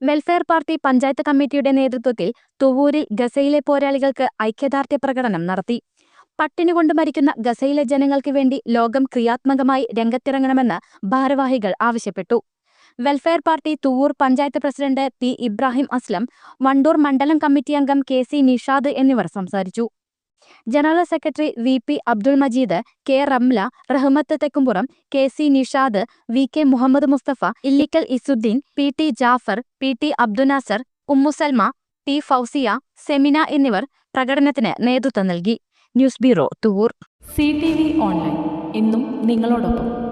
welfare party panchayat കമ്മിറ്റിയുടെ നേതൃത്വത്തിൽ തുവൂരിൽ ഗസയിലെ പോരാളികൾക്ക് ഐക്യദാർഢ്യ പ്രകടനം നടത്തി. പട്ടിണി കൊണ്ട് മരിക്കുന്ന ഗസയിലെ ജനങ്ങൾക്ക് വേണ്ടി ലോകം ക്രിയാത്മകമായി രംഗത്തിറങ്ങണമെന്ന് ഭാരവാഹികൾ ആവശ്യപ്പെട്ടു. Welfare party Thuvoor panchayat president P Ibrahim Aslam Wandoor മണ്ഡലം കമ്മിറ്റി അംഗം കെ സി നിഷാദ് എന്നിവർ സംസാരിച്ചു. General secretary V P Abdul Majeed K Ramla Rahmath Thekkumpuram K C Nishad V K Muhammed Musthafa Illikkal Izzuddeen P T Jafar P T Abdunasar Ummusalma T Fousiya Semina എന്നിവർ പ്രകടനത്തിന് നേതൃത്വം നൽകി. News bureau Thuvoor C T V online. എന്നും നിങ്ങളോടൊപ്പം.